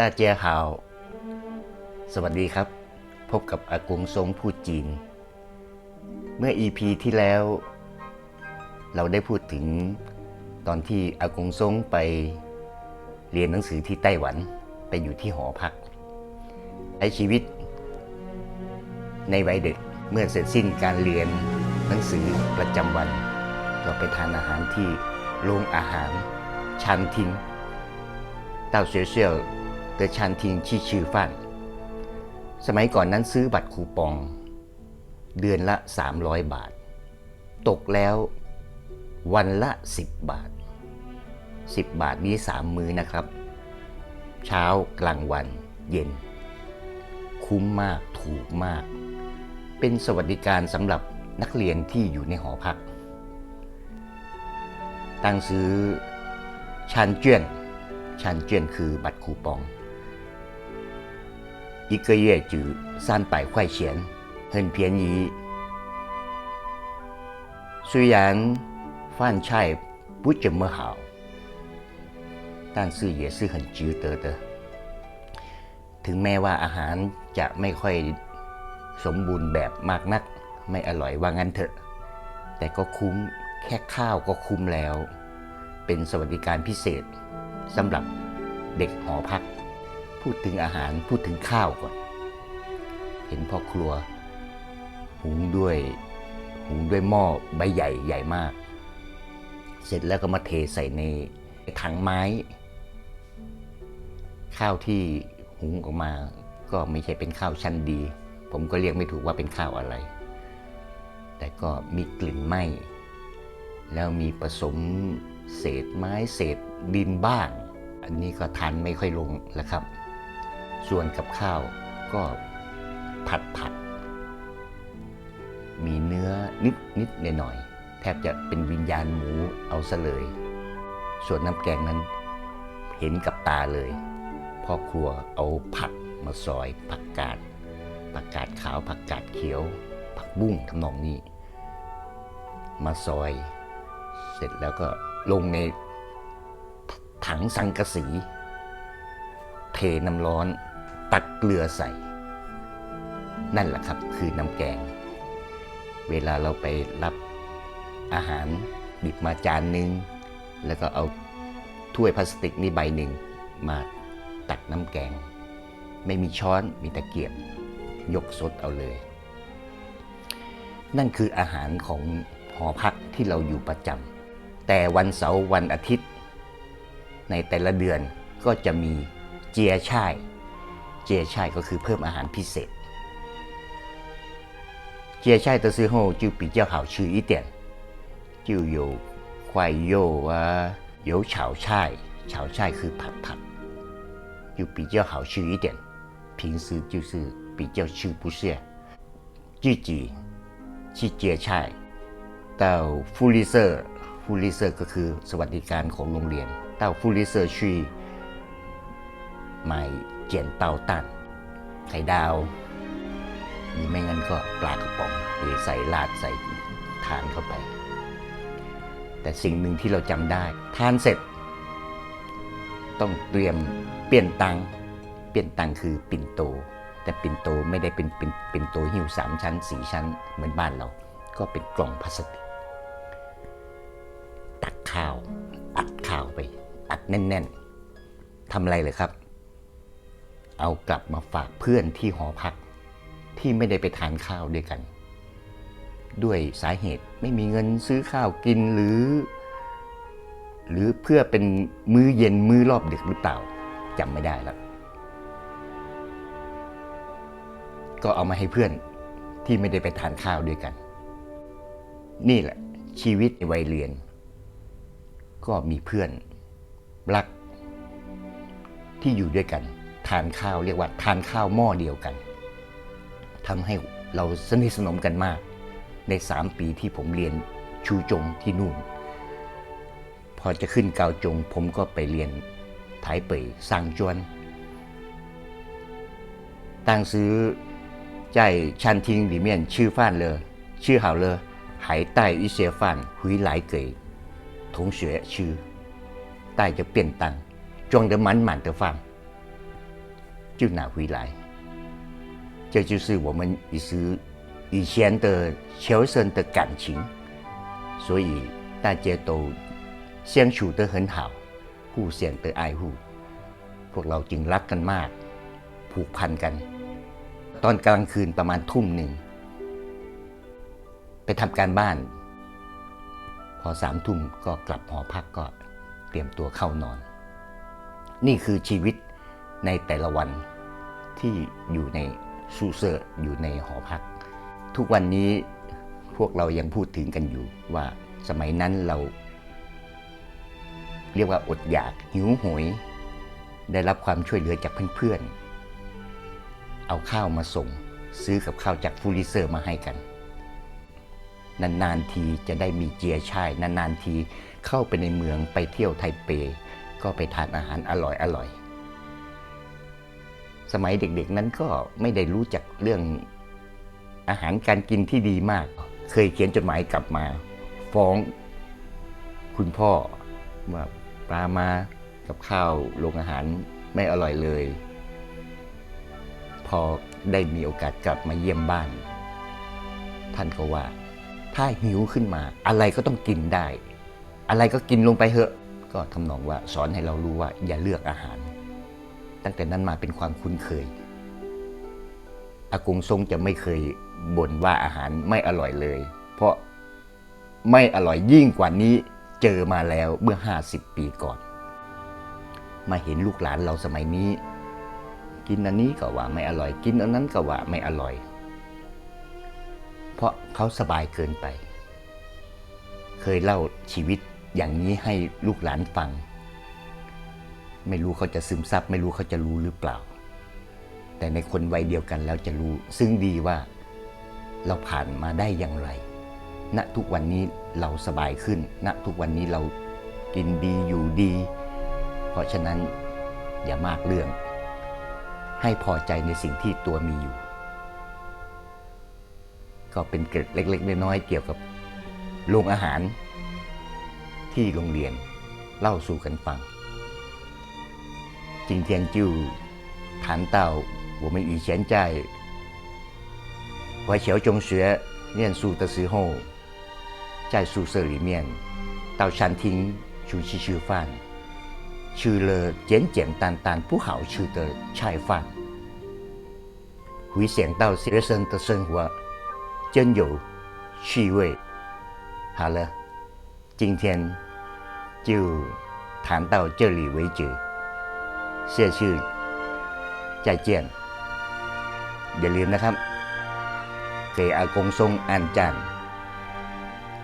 ต้าเจียฮาว สวัสดีครับ พบกับอากงทรงพูดจีน เมื่อ EP ที่แล้ว เราได้พูดถึงตอนที่อากงทรงไปเรียนหนังสือที่ไต้หวันไปอยู่ที่หอพักใช้ชีวิต ในวัยเด็กเมื่อเสร็จสิ้นการเรียนหนังสือประจำวันก็ไปทานอาหารที่โรงอาหารชันทิงเต่าเซี่ยว เตอชานทิงชีชื่อฟันสมัยก่อนนั้นซื้อบัตรคูปอง เดือนละ 300 บาท ตกแล้ววันละ 10 บาท 10 บาทนี้ 3 มื้อนะครับ เช้ากลางวันเย็น คุ้มมากถูกมาก เป็นสวัสดิการสำหรับนักเรียนที่อยู่ในหอพัก ตั้งซื้อชานเจียนชานเจียนคือบัตรคูปอง 一个月只三百块钱，很便宜。虽然饭菜不怎么好，但是也是很值得的。ถึงแม้ว่าอาหารจะไม่ค่อยสมบูรณ์แบบมากนัก ไม่อร่อยว่างั้นเถอะ แต่ก็คุ้มแค่ข้าวก็คุ้มแล้ว เป็นสวัสดิการพิเศษสำหรับเด็กหอพัก พูดถึงอาหารพูดถึงข้าวก่อน เห็นพ่อครัว หุงด้วย หุงด้วยหม้อใบใหญ่ใหญ่มาก เสร็จแล้วก็มาเทใส่ในถังไม้ ข้าวที่หุงออกมา ก็ไม่ใช่เป็นข้าวชั้นดี ผมก็เรียกไม่ถูกว่าเป็นข้าวอะไร แต่ก็มีกลิ่นไหม้แล้วมีผสมเศษไม้เศษดินบ้าง อันนี้ก็ทานไม่ค่อยลงแล้วครับ ส่วนกับข้าวก็ผัดผัด มีเนื้อนิดนิดหน่อยหน่อยๆแทบจะเป็นวิญญาณหมูเอาซะเลย ส่วนน้ำแกงนั้นเห็นกับตาเลย พ่อครัวเอาผักมาซอยผักกาดผักกาดขาวผักกาดเขียว ผักบุ้งทำนองนี้ มาซอย เสร็จแล้วก็ลงในถังสังกะสี เทน้ำร้อน ตักเกลือใส่ นั่นแหละครับคือน้ำแกง เวลาเราไปรับอาหารบิบมาจานหนึ่งแล้วก็เอาถ้วยพลาสติกนี่ใบหนึ่งมาตักน้ำแกง ไม่มีช้อนมีตะเกียบยกสดเอาเลย นั่นคืออาหารของหอพักที่เราอยู่ประจำแต่วันเสาร์วันอาทิตย์ ในแต่ละเดือนก็จะมีเจียช่าย เจียช่ายก็คือเพิ่มอาหารพิเศษ เจียช่าย的时候就比较好吃一点，就有块肉啊，有炒菜，炒菜คือผัดผัด就比较好吃一点。平时就是比较吃不下，自己去เจียช่าย到福利社福利社ก็คือสวัสดิการของโรงเรียน เจียนเตาตั้งไข่ดาว มีไม่งั้นก็ปลากระป๋องหรือใส่ลาดใส่ทานเข้าไป แต่สิ่งหนึ่งที่เราจำได้ ทานเสร็จ ต้องเตรียมเปลี่ยนตังเปลี่ยนตังคือปิ่นโต แต่ปิ่นโตไม่ได้เป็นเป็นเป็นโตหิ้วสามชั้นสี่ชั้นเหมือนบ้านเรา ก็เป็นกล่องพลาสติกตักข้าวอัดข้าวไป อัดแน่น ๆทำอะไรเลยครับ เอากลับมาฝากเพื่อนที่หอพักที่ไม่ได้ไปทานข้าวด้วยกัน ด้วยสาเหตุไม่มีเงินซื้อข้าวกินหรือ หรือเพื่อเป็นมื้อเย็นมื้อรอบดึกหรือเปล่าจำไม่ได้แล้วก็เอามาให้เพื่อนที่ไม่ได้ไปทานข้าวด้วยกัน นี่แหละ ชีวิตในวัยเรียน ก็มีเพื่อนรักที่อยู่ด้วยกัน ทานข้าวเรียกว่าทานข้าวหม้อเดียวกัน ทำให้เราสนิทสนมกันมาก ในสามปีที่ผมเรียนชูจงที่นู่น พอจะขึ้นเกาจง ผมก็ไปเรียนไทเป่ยสร้างจวนตั้งซื้อใจชันทิงหลีเมียนชื่อฟ่านเลอชื่อหาวเลอหายใต้อีเสีฟานหุยหลายเกย同学ชื่อใต้จะเปลี่ยนตังจวงเดมันหมันเตฟัง 就拿回来。这就是我们以时以前的求生的感情，所以大家都相处得很好，互相的爱护。พวกเราจึงรักกันมาก ผูกพันกัน ตอนกลางคืนประมาณทุ่มหนึ่ง ไปทำการบ้าน พอสามทุ่มก็กลับหอพักก็เตรียมตัวเข้านอน นี่คือชีวิต ในแต่ละวันที่อยู่ในซูเซอร์อยู่ในหอพัก ทุกวันนี้พวกเรายังพูดถึงกันอยู่ว่าสมัยนั้นเรา เรียกว่าอดอยากหิวโหย ได้รับความช่วยเหลือจากเพื่อนๆ เอาข้าวมาส่ง ซื้อกับข้าวจากฟูริเซอร์มาให้กัน นานๆทีจะได้มีเจียช่าย นานๆทีเข้าไปในเมืองไปเที่ยวไทเป ก็ไปทานอาหารอร่อยๆ สมัยเด็กๆนั้นก็ไม่ได้รู้จักเรื่องอาหารการกินที่ดีมาก เคยเขียนจดหมายกลับมา ฟ้องคุณพ่อว่าปลามากับข้าวโรงอาหารไม่อร่อยเลย พอได้มีโอกาสกลับมาเยี่ยมบ้าน ท่านก็ว่า ถ้าหิวขึ้นมา อะไรก็ต้องกินได้ อะไรก็กินลงไปเถอะ ก็ทำนองว่าสอนให้เรารู้ว่าอย่าเลือกอาหาร ตั้งแต่นั้นมาเป็นความคุ้นเคย อากงทรงจะไม่เคยบ่นว่าอาหารไม่อร่อยเลย เพราะไม่อร่อยยิ่งกว่านี้เจอมาแล้วเมื่อ 50 ปีก่อน มาเห็นลูกหลานเราสมัยนี้ กินอันนี้ก็ว่าไม่อร่อยกินอันนั้นก็ว่าไม่อร่อย เพราะเขาสบายเกินไป เคยเล่าชีวิตอย่างนี้ให้ลูกหลานฟัง ไม่รู้เขาจะซึมซับไม่รู้เขาจะรู้หรือเปล่า แต่ในคนวัยเดียวกันแล้วจะรู้ ซึ่งดีว่าเราผ่านมาได้อย่างไร ณทุกวันนี้เราสบายขึ้น ณทุกวันนี้เรากินดีอยู่ดี เพราะฉะนั้นอย่ามากเรื่อง ให้พอใจในสิ่งที่ตัวมีอยู่ ก็เป็นเกร็ดเล็ก ๆ น้อยๆเกี่ยวกับโรงอาหารที่โรงเรียนเล่าสู่กันฟัง 今天就谈到我们以前在怀侨中学念书的时候，在宿舍里面到餐厅出去吃饭，吃了简简单单不好吃的菜饭。回想到学生的生活，真有趣味。好了，今天就谈到这里为止， เสียชื่อ ใจเจียน อย่าลืมนะครับ เกอากงทรงอ่านจาน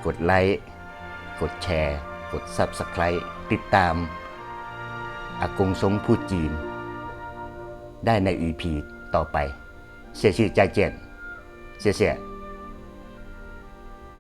กดไลค์ กดแชร์ กดซับสไครต์ติดตาม อากงทรงพูดจีน ได้ในอีพีต่อไป เสียชื่อใจเจียนเสียเสีย